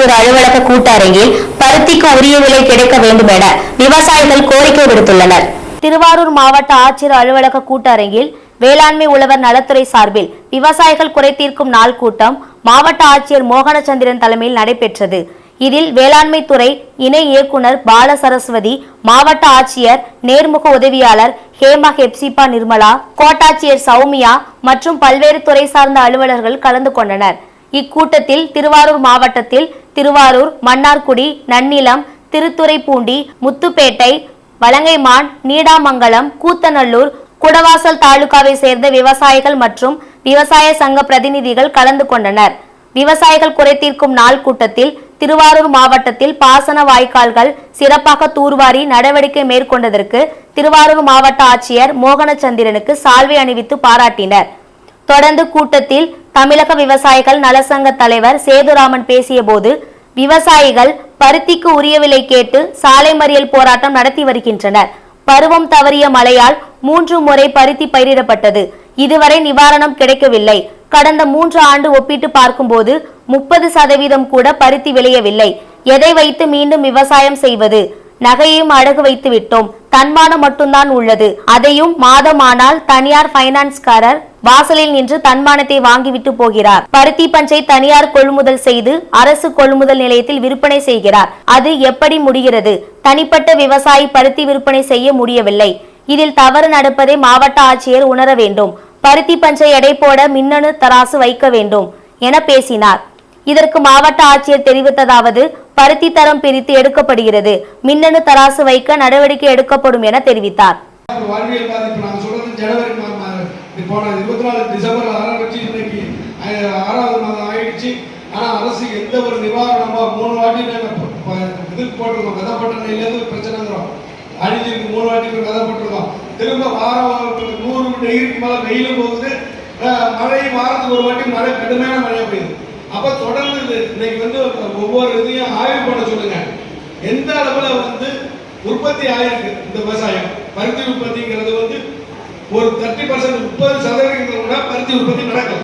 ஆட்சியர் அலுவலக கூட்டரங்கில் பருத்திக்கு உரிய விலை கிடைக்க வேண்டும் என விவசாயிகள் கோரிக்கை விடுத்துள்ளனர். திருவாரூர் மாவட்ட ஆட்சியர் அலுவலக கூட்டரங்கில் வேளாண்மை உழவர் நலத்துறை சார்பில் விவசாயிகள் குறை தீர்க்கும் நாள் கூட்டம் மாவட்ட ஆட்சியர் மோகனச்சந்திரன் தலைமையில் நடைபெற்றது. இதில் வேளாண்மை துறை இணை இயக்குனர் பால சரஸ்வதி மாவட்ட ஆட்சியர் நேர்முக உதவியாளர் ஹேமா ஹெப்சிபா நிர்மலா கோட்டாட்சியர் சௌமியா மற்றும் பல்வேறு துறை சார்ந்த அலுவலர்கள் கலந்து கொண்டனர். இக்கூட்டத்தில் திருவாரூர் மாவட்டத்தில் திருவாரூர் மன்னார்குடி நன்னிலம் திருத்துறைப்பூண்டி முத்துப்பேட்டை வலங்கைமான் நீடாமங்கலம் கூத்தநல்லூர் குடவாசல் தாலுகாவை சேர்ந்த விவசாயிகள் மற்றும் விவசாய சங்க பிரதிநிதிகள் கலந்து கொண்டனர். விவசாயிகள் குறை தீர்க்கும் நாள் கூட்டத்தில் திருவாரூர் மாவட்டத்தில் பாசன வாய்க்கால்கள் சிறப்பாக தூர்வாரி நடவடிக்கை மேற்கொண்டதற்கு திருவாரூர் மாவட்ட ஆட்சியர் மோகனச்சந்திரனுக்கு சால்வை அணிவித்து பாராட்டினர். தொடர்ந்து கூட்டத்தில் தமிழக விவசாயிகள் நலசங்க தலைவர் சேதுராமன் பேசியபோது விவசாயிகள் பருத்திக்கு உரிய விலை கேட்டு சாலை மறியல் போராட்டம் நடத்தி வருகின்றனர். பருவம் தவறிய மழையால் மூன்று முறை பருத்தி பயிரிடப்பட்டது. இதுவரை நிவாரணம் கிடைக்கவில்லை. கடந்த மூன்று ஆண்டு ஒப்பிட்டு பார்க்கும்போது முப்பது சதவீதம் கூட பருத்தி விளையவில்லை. எதை வைத்து மீண்டும் விவசாயம் செய்வது? நகையையும் அடகு வைத்து விட்டோம். தன்மானம் மட்டும்தான் உள்ளது. அதையும் மாதமானால் தனியார் பைனான்ஸ்காரர் வாசலில் நின்று தன்மானத்தை வாங்கிவிட்டு போகிறார். பருத்தி பஞ்சை தனியார் கொள்முதல் செய்து அரசு கொள்முதல் நிலையத்தில் விற்பனை செய்கிறார். அது எப்படி முடிகிறது? தனிப்பட்ட விவசாயி பருத்தி விற்பனை செய்ய முடியவில்லை. இதில் தவறு நடப்பதை மாவட்ட ஆட்சியர் உணர வேண்டும். பருத்தி பஞ்சை எடை போட மின்னணு தராசு வைக்க வேண்டும் என பேசினார். இதற்கு மாவட்ட ஆட்சியர் தெரிவித்ததாவது பருத்தி தரம் பிரித்து எடுக்கப்படுகிறது. மின்னணு தராசு வைக்க நடவடிக்கை எடுக்கப்படும் என தெரிவித்தார். போன இருபத்தி நாலு டிசம்பர் ஆரம்பிச்சு இன்னைக்கு ஆறாவது மாதம் ஆயிடுச்சு. ஆனால் அரசு எந்த ஒரு நிவாரணமோ மூணு வாட்டி நாங்கள் இதுக்கு போட்டிருக்கோம். கதப்பட்டணையிலேருந்து பிரச்சனைங்கிறோம் அழிஞ்சிருக்கு மூணு வாட்டி கதப்பட்டிருக்கோம் திரும்ப வாரம் நூறு டிகிரிக்கு மேலே வெயிலும் போகுது. மழை வாரத்துக்கு ஒரு வாட்டி மழை கடுமையான மழையாக பெய்யுது. அப்போ தொடர்ந்து இன்னைக்கு வந்து ஒவ்வொரு இதையும் ஆய்வு பண்ண சொல்லுங்க. எந்த அளவில் வந்து உற்பத்தி ஆயிருக்கு இந்த விவசாயம்? பருத்தி உற்பத்திங்கிறது வந்து ஒரு தேர்ட்டி முப்பது சதவீதம் பருத்தி உற்பத்தி நடக்கும்.